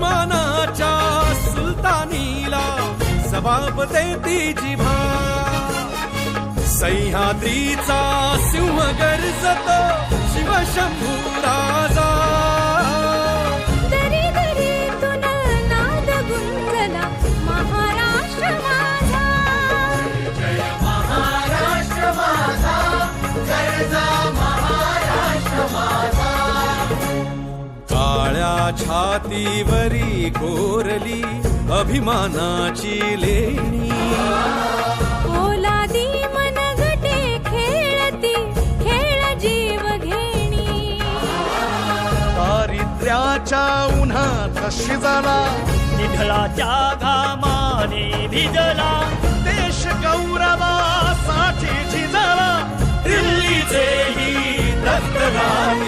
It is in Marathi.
उस्मानाच्या सुलतानीला जबाब तिची भा सह्याद्रीचा सिंह गर्जत शिवशंभू राजा. महाराष्ट्र माझा. छातीवरी कोरली अभिमानाची लेणी. ओलादी मनगटे खेळती खेळ जीव घेणी. दारिद्र्याच्या उन्हात शिजला निधळाच्या घामाने भिजला देश गौरवासाठी झिजला दिल्लीचेही रक्तदान